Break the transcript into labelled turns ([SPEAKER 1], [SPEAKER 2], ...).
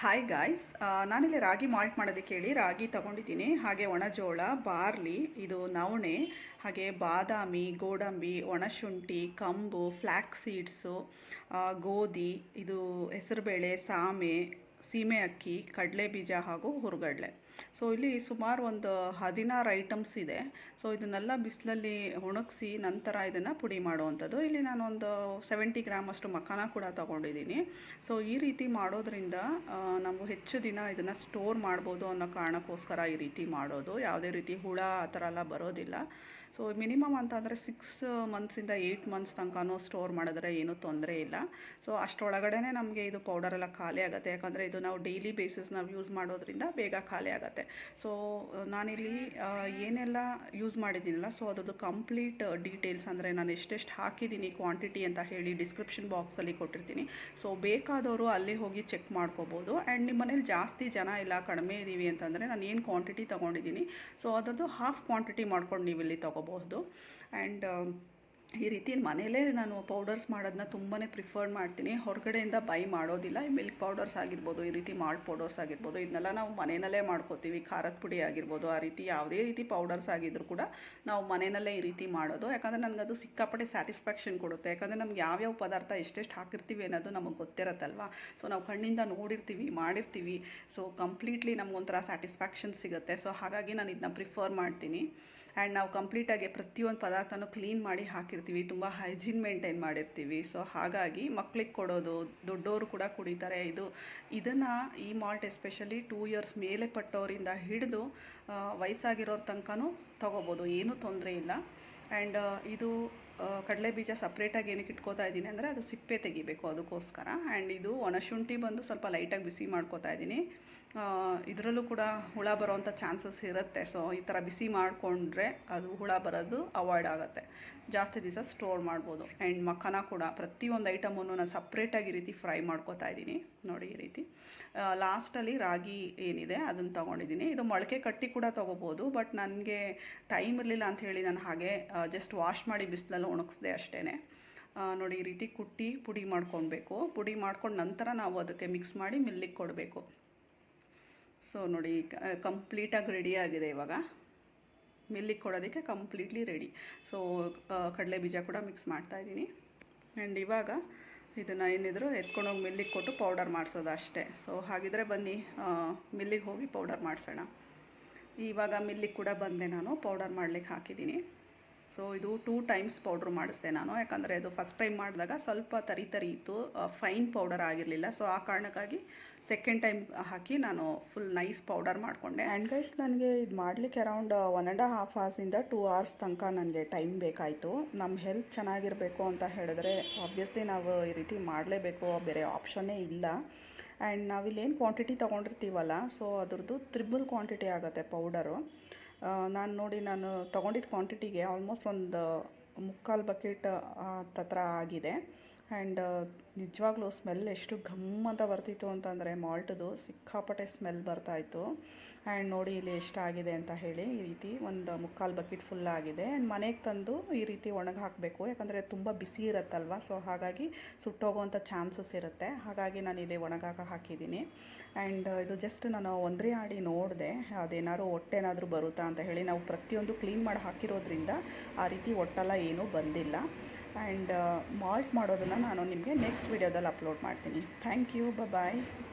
[SPEAKER 1] Hi guys ನಾನಿಲ್ಲಿ ರಾಗಿ malt ಮಾಡೋದಕ್ಕೆ ಹೇಳಿ ರಾಗಿ ತಗೊಂಡಿದ್ದೀನಿ. ಹಾಗೆ ಒಣಜೋಳ ಬಾರ್ಲಿ, ಇದು ನವಣೆ, ಹಾಗೆ ಬಾದಾಮಿ, ಗೋಡಂಬಿ ಒಣಶುಂಠಿ ಕಂಬು ಫ್ಲ್ಯಾಕ್ ಸೀಡ್ಸು ಗೋಧಿ, ಇದು ಹೆಸರುಬೇಳೆ, ಸಾಮೆ ಸೀಮೆ ಅಕ್ಕಿ ಕಡಲೆ ಬೀಜ ಹಾಗೂ ಹುರುಗಡಲೆ. ಸೊ ಇಲ್ಲಿ ಸುಮಾರು ಒಂದು ಹದಿನಾರು ಐಟಮ್ಸ್ ಇದೆ. ಸೊ ಇದನ್ನೆಲ್ಲ ಬಿಸಿಲಲ್ಲಿ ಒಣಗಿಸಿ ನಂತರ ಇದನ್ನು ಪುಡಿ ಮಾಡುವಂಥದ್ದು. ಇಲ್ಲಿ ನಾನು ಒಂದು ಸೆವೆಂಟಿ ಗ್ರಾಮ್ ಅಷ್ಟು ಮಖಾನ ಕೂಡ ತೊಗೊಂಡಿದ್ದೀನಿ. ಸೊ ಈ ರೀತಿ ಮಾಡೋದ್ರಿಂದ ನಾವು ಹೆಚ್ಚು ದಿನ ಇದನ್ನು ಸ್ಟೋರ್ ಮಾಡ್ಬೋದು ಅನ್ನೋ ಕಾರಣಕ್ಕೋಸ್ಕರ ಈ ರೀತಿ ಮಾಡೋದು. ಯಾವುದೇ ರೀತಿ ಹುಳ ಆ ಥರ ಎಲ್ಲ ಬರೋದಿಲ್ಲ. ಸೊ ಮಿನಿಮಮ್ ಅಂತಂದರೆ ಸಿಕ್ಸ್ ಮಂತ್ಸಿಂದ ಏಯ್ಟ್ ಮಂತ್ಸ್ ತನಕನೂ ಸ್ಟೋರ್ ಮಾಡಿದ್ರೆ ಏನೂ ತೊಂದರೆ ಇಲ್ಲ. ಸೊ ಅಷ್ಟರೊಳಗಡೆ ನಮಗೆ ಇದು ಪೌಡರ್ ಎಲ್ಲ ಖಾಲಿ ಆಗುತ್ತೆ. ಯಾಕಂದರೆ ಇದು ನಾವು ಡೈಲಿ ಬೇಸಿಸ್ ನಾವು ಯೂಸ್ ಮಾಡೋದ್ರಿಂದ ಬೇಗ ಖಾಲಿ ಆಗುತ್ತೆ. ಸೊ ನಾನಿಲ್ಲಿ ಏನೆಲ್ಲ ಯೂಸ್ ಮಾಡಿದ್ದೀನಲ್ಲ ಸೊ ಅದರದ್ದು ಕಂಪ್ಲೀಟ್ ಡೀಟೇಲ್ಸ್ ಅಂದರೆ ನಾನು ಎಷ್ಟೆಷ್ಟು ಹಾಕಿದ್ದೀನಿ ಕ್ವಾಂಟಿಟಿ ಅಂತ ಹೇಳಿ ಡಿಸ್ಕ್ರಿಪ್ಷನ್ ಬಾಕ್ಸಲ್ಲಿ ಕೊಟ್ಟಿರ್ತೀನಿ. ಸೊ ಬೇಕಾದವರು ಅಲ್ಲಿ ಹೋಗಿ ಚೆಕ್ ಮಾಡ್ಕೋಬೋದು. ಆ್ಯಂಡ್ ನಿಮ್ಮ ಮನೇಲಿ ಜಾಸ್ತಿ ಜನ ಇಲ್ಲ, ಕಡಿಮೆ ಇದ್ದೀವಿ ಅಂತಂದರೆ ನಾನು ಏನು ಕ್ವಾಂಟಿಟಿ ತೊಗೊಂಡಿದ್ದೀನಿ ಸೊ ಅದರದ್ದು ಹಾಫ್ ಕ್ವಾಂಟಿಟಿ ಮಾಡ್ಕೊಂಡು ನೀವು ಇಲ್ಲಿ ತೊಗೋಬಹುದು ಆ್ಯಂಡ್ ಈ ರೀತಿ ಮನೆಯಲ್ಲೇ ನಾನು ಪೌಡರ್ಸ್ ಮಾಡೋದನ್ನ ತುಂಬಾ ಪ್ರಿಫರ್ ಮಾಡ್ತೀನಿ. ಹೊರಗಡೆಯಿಂದ ಬೈ ಮಾಡೋದಿಲ್ಲ. ಮಿಲ್ಕ್ ಪೌಡರ್ಸ್ ಆಗಿರ್ಬೋದು, ಈ ರೀತಿ ಮಾಲ್ಟ್ ಪೌಡರ್ಸ್ ಆಗಿರ್ಬೋದು, ಇದನ್ನೆಲ್ಲ ನಾವು ಮನೆಯಲ್ಲೇ ಮಾಡ್ಕೋತೀವಿ. ಖಾರದ ಪುಡಿ ಆಗಿರ್ಬೋದು, ಆ ರೀತಿ ಯಾವುದೇ ರೀತಿ ಪೌಡರ್ಸ್ ಆಗಿದ್ರು ಕೂಡ ನಾವು ಮನೆಯಲ್ಲೇ ಈ ರೀತಿ ಮಾಡೋದು. ಯಾಕಂದರೆ ಅದು ಸಿಕ್ಕಾಪಟ್ಟೆ ಸ್ಯಾಟಿಸ್ಫ್ಯಾಕ್ಷನ್ ಕೊಡುತ್ತೆ. ಯಾಕಂದರೆ ನಮ್ಗೆ ಯಾವ್ಯಾವ ಪದಾರ್ಥ ಎಷ್ಟೆಷ್ಟು ಹಾಕಿರ್ತೀವಿ ಅನ್ನೋದು ನಮಗೆ ಗೊತ್ತಿರತ್ತಲ್ವ? ಸೊ ನಾವು ಕಣ್ಣಿಂದ ನೋಡಿರ್ತೀವಿ, ಮಾಡಿರ್ತೀವಿ. ಸೊ ಕಂಪ್ಲೀಟ್ಲಿ ನಮಗೊಂಥರ ಸ್ಯಾಟಿಸ್ಫ್ಯಾಕ್ಷನ್ ಸಿಗುತ್ತೆ. ಸೊ ಹಾಗಾಗಿ ನಾನು ಇದನ್ನ ಪ್ರಿಫರ್ ಮಾಡ್ತೀನಿ. ಆ್ಯಂಡ್ ನಾವು ಕಂಪ್ಲೀಟಾಗಿ ಪ್ರತಿಯೊಂದು ಪದಾರ್ಥನೂ ಕ್ಲೀನ್ ಮಾಡಿ ಹಾಕಿರ್ತೀವಿ. ತುಂಬ ಹೈಜೀನ್ ಮೇಂಟೈನ್ ಮಾಡಿರ್ತೀವಿ. ಸೊ ಹಾಗಾಗಿ ಮಕ್ಳಿಗೆ ಕೊಡೋದು ದೊಡ್ಡವರು ಕೂಡ ಕುಡಿತಾರೆ. ಇದು, ಇದನ್ನು ಈ ಮಾಲ್ಟ್ ಎಸ್ಪೆಷಲಿ ಟೂ ಇಯರ್ಸ್ ಮೇಲೆ ಪಟ್ಟವರಿಂದ ಹಿಡಿದು ವಯಸ್ಸಾಗಿರೋರ ತನಕನೂ ತೊಗೋಬೋದು. ಏನೂ ತೊಂದರೆ ಇಲ್ಲ. ಆ್ಯಂಡ್ ಇದು ಕಡಲೆ ಬೀಜ ಸಪ್ರೇಟಾಗಿ ಏನಕ್ಕೆ ಇಟ್ಕೋತಾ ಇದ್ದೀನಿ ಅಂದರೆ ಅದು ಸಿಪ್ಪೆ ತೆಗಿಬೇಕು ಅದಕ್ಕೋಸ್ಕರ. ಆ್ಯಂಡ್ ಇದು ಒಣಶುಂಠಿ ಬಂದು ಸ್ವಲ್ಪ ಲೈಟಾಗಿ ಬಿಸಿ ಮಾಡ್ಕೋತಾ ಇದ್ದೀನಿ. ಇದರಲ್ಲೂ ಕೂಡ ಹುಳ ಬರೋವಂಥ ಚಾನ್ಸಸ್ ಇರುತ್ತೆ. ಸೊ ಈ ಥರ ಬಿಸಿ ಮಾಡಿಕೊಂಡ್ರೆ ಅದು ಹುಳ ಬರೋದು ಅವಾಯ್ಡ್ ಆಗುತ್ತೆ. ಜಾಸ್ತಿ ದಿವಸ ಸ್ಟೋರ್ ಮಾಡ್ಬೋದು. ಆ್ಯಂಡ್ ಮಖನ ಕೂಡ ಪ್ರತಿಯೊಂದು ಐಟಮನ್ನು ನಾನು ಸಪ್ರೇಟಾಗಿ ಈ ರೀತಿ ಫ್ರೈ ಮಾಡ್ಕೋತಾ ಇದ್ದೀನಿ. ನೋಡಿ ಈ ರೀತಿ. ಲಾಸ್ಟಲ್ಲಿ ರಾಗಿ ಏನಿದೆ ಅದನ್ನು ತೊಗೊಂಡಿದ್ದೀನಿ. ಇದು ಮೊಳಕೆ ಕಟ್ಟಿ ಕೂಡ ತೊಗೋಬೋದು ಬಟ್ ನನಗೆ ಟೈಮ್ ಇರಲಿಲ್ಲ ಅಂತ ಹೇಳಿ ನಾನು ಹಾಗೆ ಜಸ್ಟ್ ವಾಶ್ ಮಾಡಿ ಬಿಸಿಲಲ್ಲಿ ಒಣಗಿಸ್ದೆ ಅಷ್ಟೇ ನೋಡಿ ಈ ರೀತಿ ಕುಟ್ಟಿ ಪುಡಿ ಮಾಡ್ಕೊಳ್ಬೇಕು. ಪುಡಿ ಮಾಡ್ಕೊಂಡು ನಂತರ ನಾವು ಅದಕ್ಕೆ ಮಿಕ್ಸ್ ಮಾಡಿ ಮಿಲ್ಲಿಗೆ ಕೊಡಬೇಕು. ಸೊ ನೋಡಿ ಕಂಪ್ಲೀಟಾಗಿ ರೆಡಿ ಆಗಿದೆ ಇವಾಗ. ಮಿಲ್ಲಿಗೆ ಕೊಡೋದಕ್ಕೆ ಕಂಪ್ಲೀಟ್ಲಿ ರೆಡಿ ಸೊ ಕಡಲೆ ಬೀಜ ಕೂಡ ಮಿಕ್ಸ್ ಮಾಡ್ತಾ ಇದ್ದೀನಿ. ಆ್ಯಂಡ್ ಇವಾಗ ಇದನ್ನು ಏನಿದ್ರು ಎತ್ಕೊಂಡೋಗಿ ಮಿಲ್ಲಿಗೆ ಕೊಟ್ಟು ಪೌಡರ್ ಮಾಡಿಸೋದು ಅಷ್ಟೇ. ಸೊ ಹಾಗಿದ್ರೆ ಬನ್ನಿ. ಮಿಲ್ಲಿಗೆ ಹೋಗಿ ಪೌಡರ್ ಮಾಡಿಸೋಣ. ಇವಾಗ ಮಿಲ್ಲಿಗೆ ಕೂಡ ಬಂದೆ ನಾನು. ಪೌಡರ್ ಮಾಡ್ಲಿಕ್ಕೆ ಹಾಕಿದ್ದೀನಿ. ಸೊ ಇದು ಟೂ ಟೈಮ್ಸ್ ಪೌಡ್ರ್ ಮಾಡಿಸ್ದೆ ನಾನು. ಯಾಕಂದರೆ ಅದು ಫಸ್ಟ್ ಟೈಮ್ ಮಾಡಿದಾಗ ಸ್ವಲ್ಪ ತರಿ ತರಿ ಇತ್ತು. ಫೈನ್ ಪೌಡರ್ ಆಗಿರಲಿಲ್ಲ. ಸೊ ಆ ಕಾರಣಕ್ಕಾಗಿ ಸೆಕೆಂಡ್ ಟೈಮ್ ಹಾಕಿ ನಾನು ಫುಲ್ ನೈಸ್ ಪೌಡರ್ ಮಾಡಿಕೊಂಡೆ. ಆ್ಯಂಡ್ ಗೈಸ್ ನನಗೆ ಇದು ಮಾಡಲಿಕ್ಕೆ ಅರೌಂಡ್ ಒನ್ ಆ್ಯಂಡ್ ಹಾಫ್ ಅವರ್ಸಿಂದ ಟೂ ಅವರ್ಸ್ ತನಕ ನನಗೆ ಟೈಮ್ ಬೇಕಾಯಿತು. ನಮ್ಮ ಹೆಲ್ತ್ ಚೆನ್ನಾಗಿರಬೇಕು ಅಂತ ಹೇಳಿದ್ರೆ ಆಬ್ವಿಯಸ್ಲಿ ನಾವು ಈ ರೀತಿ ಮಾಡಲೇಬೇಕು. ಬೇರೆ ಆಪ್ಷನ್ನೇ ಇಲ್ಲ. ಆ್ಯಂಡ್ ನಾವಿಲ್ಲೇನು ಕ್ವಾಂಟಿಟಿ ತೊಗೊಂಡಿರ್ತೀವಲ್ಲ ಸೊ ಅದ್ರದ್ದು ತ್ರಿಬಲ್ ಕ್ವಾಂಟಿಟಿ ಆಗುತ್ತೆ ಪೌಡರು ನಾನು ನೋಡಿ ನಾನು ತೊಗೊಂಡಿದ್ದ ಕ್ವಾಂಟಿಟಿಗೆ ಆಲ್ಮೋಸ್ಟ್ ಒಂದು ಮುಕ್ಕಾಲು ಬಕೆಟ್ ತತ್ರ ಆಗಿದೆ. ಆ್ಯಂಡ್, ನಿಜವಾಗ್ಲೂ ಸ್ಮೆಲ್ ಎಷ್ಟು ಘಮ್ ಅಂತ ಬರ್ತಿತ್ತು ಅಂತಂದರೆ ಮಾಲ್ಟ್ದು ಸಿಕ್ಕಾಪಟ್ಟೆ ಸ್ಮೆಲ್ ಬರ್ತಾಯಿತ್ತು ಆ್ಯಂಡ್ ನೋಡಿ ಇಲ್ಲಿ ಎಷ್ಟಾಗಿದೆ ಅಂತ ಹೇಳಿ, ಈ ರೀತಿ ಒಂದು ಮುಕ್ಕಾಲು ಬಕೆಟ್ ಫುಲ್ ಆಗಿದೆ. ಆ್ಯಂಡ್ ಮನೆಗೆ ತಂದು ಈ ರೀತಿ ಒಣಗಿ ಹಾಕಬೇಕು. ಯಾಕಂದರೆ ತುಂಬ ಬಿಸಿ ಇರುತ್ತಲ್ವ? ಸೊ ಹಾಗಾಗಿ ಸುಟ್ಟೋಗುವಂಥ ಚಾನ್ಸಸ್ ಇರುತ್ತೆ. ಹಾಗಾಗಿ ನಾನು ಇಲ್ಲಿ ಒಣಗಾಕ ಹಾಕಿದ್ದೀನಿ. ಆ್ಯಂಡ್, ಇದು ಜಸ್ಟ್ ನಾನು ಒಂದ್ರೆ ಆಡಿ ನೋಡಿದೆ. ಅದೇನಾದ್ರು ಹೊಟ್ಟೆನಾದರೂ ಬರುತ್ತಾ ಅಂತ ಹೇಳಿ ನಾವು ಪ್ರತಿಯೊಂದು ಕ್ಲೀನ್ ಮಾಡಿ ಹಾಕಿರೋದ್ರಿಂದ ಆ ರೀತಿ ಒಟ್ಟೆಲ್ಲ ಏನೂ ಬಂದಿಲ್ಲ. ಆ್ಯಂಡ್ ಮಾಲ್ಟ್ ಮಾಡೋದನ್ನು ನಾನು ನಿಮಗೆ ನೆಕ್ಸ್ಟ್ ವೀಡಿಯೋದಲ್ಲಿ ಅಪ್ಲೋಡ್ ಮಾಡ್ತೀನಿ. Thank you bye.